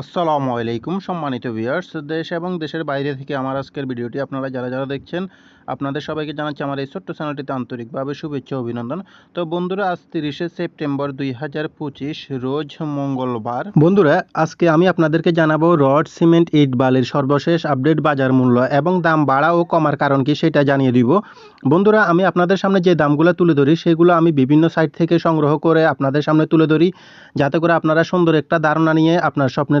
আসসালামু আলাইকুম সম্মানিত ভিউয়ার্স, দেশ এবং দেশের বাইরে থেকে আমার আজকের ভিডিওটি আপনারা যারা যারা দেখছেন, আপনাদের সবাইকে জানাচ্ছি আমার এই ছোট্ট চ্যানেলটিতে আন্তরিকভাবে শুভেচ্ছা অভিনন্দন। তো বন্ধুরা, আজ তিরিশে সেপ্টেম্বর দুই হাজার পঁচিশ, রোজ মঙ্গলবার। বন্ধুরা, আজকে আমি আপনাদেরকে জানাব রড, সিমেন্ট, ইট, বালির সর্বশেষ আপডেট বাজার মূল্য এবং দাম বাড়া ও কমার কারণ কি সেটা জানিয়ে দিব। বন্ধুরা, আমি আপনাদের সামনে যে দামগুলো তুলে ধরি, সেগুলো আমি বিভিন্ন সাইট থেকে সংগ্রহ করে আপনাদের সামনে তুলে ধরি। যাতে করে আপনারা সুন্দর একটা ধারণা নিয়ে আপনার স্বপ্নের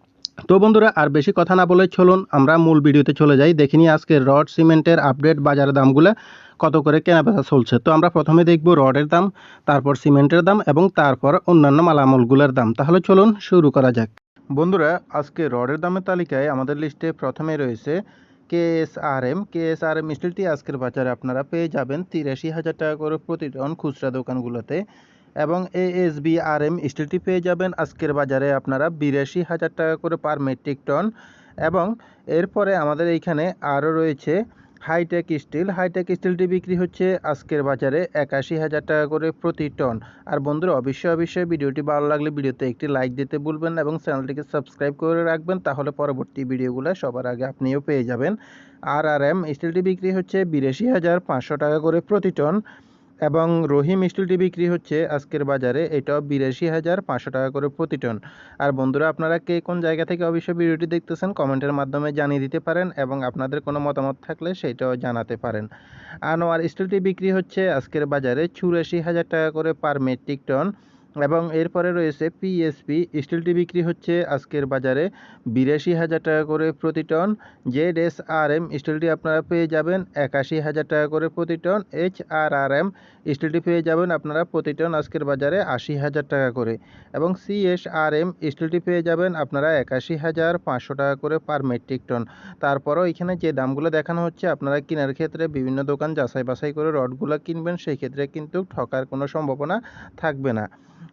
তো বন্ধুরা, আর বেশি কথা না বলে চলুন, আমরা মূল ভিডিওতে চলে যাই। দেখে নিই আজকে রড সিমেন্টের আপডেট বাজারের দামগুলো কত করে কেনাবেচা চলছে। তো আমরা প্রথমে দেখব রডের দাম, তারপর সিমেন্টের দাম এবং তারপর অন্যান্য মালামালগুলোর দাম। তাহলে চলুন শুরু করা যাক। বন্ধুরা, আজকে রডের দামের তালিকায় আমাদের লিস্টে প্রথমে রয়েছে কেএসআরএম। কেএসআরএম স্টিলটি আজকের বাজারে আপনারা পেয়ে যাবেন তিরাশি হাজার টাকা করে প্রতি টন খুচরা দোকানগুলোতে। এবং এএসবি আর এম স্টিলটি পেয়ে যাবেন। আজকের বাজারে আপনারা বিরাশি হাজার টাকা করে পার মেট্রিক টন এবং এরপরে আমাদের এইখানে আরও রয়েছে হাইটেক স্টিল হাইটেক স্টিলটি বিক্রি হচ্ছে আজকের বাজারে একাশি হাজার টাকা করে প্রতি টন আর বন্ধুরা, অবশ্যই অবশ্যই ভিডিওটি ভালো লাগলে ভিডিওতে একটি লাইক দিতে ভুলবেন এবং চ্যানেলটিকে সাবস্ক্রাইব করে রাখবেন, তাহলে পরবর্তী ভিডিওগুলো সবার আগে আপনিও পেয়ে যাবেন। আর আর এম স্টিলটি বিক্রি হচ্ছে বিরাশি হাজার পাঁচশো টাকা করে প্রতি টন এবং রহিম স্টিলটি বিক্রি হচ্ছে আজকের বাজারে। এটাও বিরাশি হাজার পাঁচশো টাকা করে প্রতি টন। আর বন্ধুরা, আপনারা কে কোন জায়গা থেকে অবশ্যই ভিডিওটি দেখতেছেন কমেন্টের মাধ্যমে জানিয়ে দিতে পারেন এবং আপনাদের কোনো মতামত থাকলে সেটাও জানাতে পারেন। আনোয়ার স্টিলটি বিক্রি হচ্ছে আজকের বাজারে চুরাশি হাজার টাকা করে পার মেট্রিক টন। এবং এরপরে রয়েছে পিএসপি স্টিলটি বিক্রি হচ্ছে আজকের বাজারে বিরাশি হাজার টাকা করে প্রতি ton. Z S R M স্টিলটি আপনারা পেয়ে যাবেন একাশি হাজার টাকা করে প্রতি ton. H R R M স্টিলটি পেয়ে যাবেন আপনারা প্রতি টন আজকের বাজারে আশি হাজার টাকা করে। এবং সি এস আর এম স্টিলটি পেয়ে যাবেন আপনারা একাশি হাজার পাঁচশো টাকা করে পার মেট্রিক টন তারপরও এখানে যে দামগুলো দেখানো হচ্ছে, আপনারা কেনার ক্ষেত্রে বিভিন্ন দোকান যাচাই বাছাই করে রডগুলো কিনবেন সেই ক্ষেত্রে কিন্তু ঠকার কোনো সম্ভাবনা থাকবে না।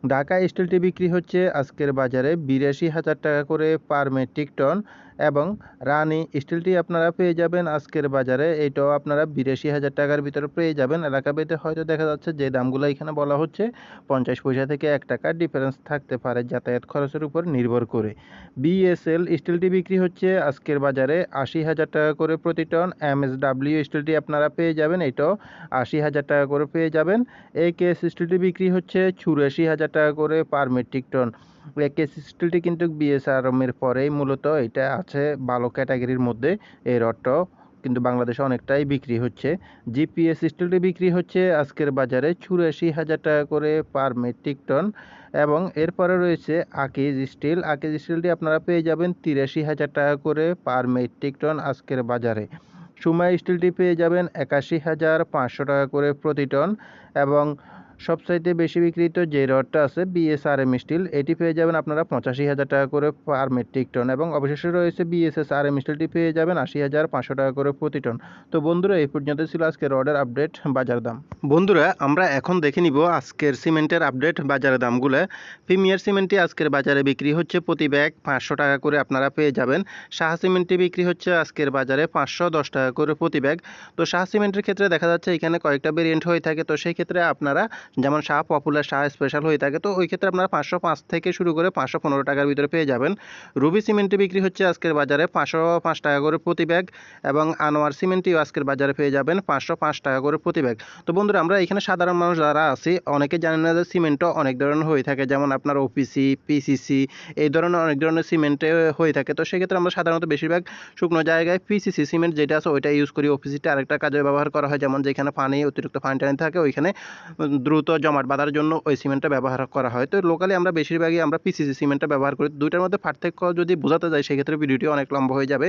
ঢাকা স্টিলটি বিক্রি হচ্ছে আজকের বাজারে বিরাশি হাজার টাকা করে পার মেট্রিক টন। এবং রানি স্টিলটি আপনারা পেয়ে যাবেন আজকের বাজারে। এটাও আপনারা বিরাশি হাজার টাকার ভিতরে পেয়ে যাবেন। এলাকা পেতে হয়তো দেখা যাচ্ছে যে দামগুলো এখানে বলা হচ্ছে পঞ্চাশ পয়সা থেকে এক টাকার ডিফারেন্স থাকতে পারে যাতায়াত খরচের উপর নির্ভর করে। বিএসএল স্টিলটি বিক্রি হচ্ছে আজকের বাজারে আশি হাজার টাকা করে প্রতি টন। এম এস এমএসডাব্লিউ স্টিলটি আপনারা পেয়ে যাবেন। এটাও আশি হাজার টাকা করে পেয়ে যাবেন। এই কেস স্টিলটি বিক্রি হচ্ছে চুরাশি হাজার টাকা করে পার মেট্রিক টন কেস স্টিলটি কিন্তু বিএসআরএমের পরেই মূলত এটা আছে ভালো ক্যাটাগরির মধ্যে। এই রডটাও কিন্তু বাংলাদেশে অনেকটাই বিক্রি হচ্ছে। জিপিএস স্টিলটি বিক্রি হচ্ছে আজকের বাজারে চুরাশি হাজার টাকা করে পার মেট্রিক টন এবং এরপরে রয়েছে আকিজ স্টিল আকিজ স্টিলটি আপনারা পেয়ে যাবেন তিরাশি হাজার টাকা করে পার মেট্রিক টন আজকের বাজারে। সুমাই স্টিলটি পেয়ে যাবেন একাশি হাজার পাঁচশো টাকা করে প্রতি টন এবং সবচাইতে বেশি বিক্রিত যে রডটা আছে বিএসআরএম স্টিল এটি পেয়ে যাবেন আপনারা পঁচাশি হাজার টাকা করে পার মেট্রিক টন এবং অবশেষে রয়েছে বিএসএস আর এম স্টিলটি পেয়ে যাবেন আশি হাজার পাঁচশো টাকা করে প্রতি টন তো বন্ধুরা, এই পর্যন্ত ছিল আজকে রডের আপডেট বাজার দাম। বন্ধুরা, আমরা এখন দেখে নিব আজকের সিমেন্টের আপডেট বাজারের দামগুলো। প্রিমিয়ার সিমেন্টটি আজকের বাজারে বিক্রি হচ্ছে প্রতি ব্যাগ পাঁচশো টাকা করে আপনারা পেয়ে যাবেন। শাহ সিমেন্টটি বিক্রি হচ্ছে আজকের বাজারে পাঁচশো দশ টাকা করে প্রতি ব্যাগ তো শাহ সিমেন্টের ক্ষেত্রে দেখা যাচ্ছে এখানে কয়েকটা ভেরিয়েন্ট হয়ে থাকে। তো সেই ক্ষেত্রে আপনারা যেমন শাহ পপুলার শাহ স্পেশাল হয়ে থাকে তো ওই ক্ষেত্রে আপনারা পাঁচশো পাঁচ থেকে শুরু করে পাঁচশো পনেরো টাকার ভিতরে পেয়ে যাবেন। রুবি সিমেন্টটি বিক্রি হচ্ছে আজকের বাজারে পাঁচশো পাঁচ টাকা করে প্রতি ব্যাগ এবং আনোয়ার সিমেন্টটিও আজকের বাজারে পেয়ে যাবেন পাঁচশো পাঁচ টাকা করে প্রতি ব্যাগ। তো বন্ধুরা আমরা এখানে সাধারণ মানুষ যারা আছি অনেকে জানেন না যে সিমেন্টও অনেক ধরনের হয়ে থাকে যেমন আপনার ওপিসি পিসিসি এই ধরনের অনেক ধরনের সিমেন্টে হয়ে থাকে। তো সেক্ষেত্রে আমরা সাধারণত বেশিরভাগ শুকনো জায়গায় পিসিসি সিমেন্ট যেটা আছে ওইটা ইউজ করি। ওপিসিটা আরেকটা কাজে ব্যবহার করা হয় যেমন যেখানে পানি অতিরিক্ত পানি টানি থাকে ওইখানে উম, দ্রুত জমাট বাঁধার জন্য ওই সিমেন্টটা ব্যবহার করা হয়। তো লোকালি আমরা বেশিরভাগই আমরা পিসিসি সিমেন্টটা ব্যবহার করি। দুইটার মধ্যে পার্থক্য যদি বোঝাতে যাই, সেক্ষেত্রে ভিডিওটি অনেক লম্বা হয়ে যাবে।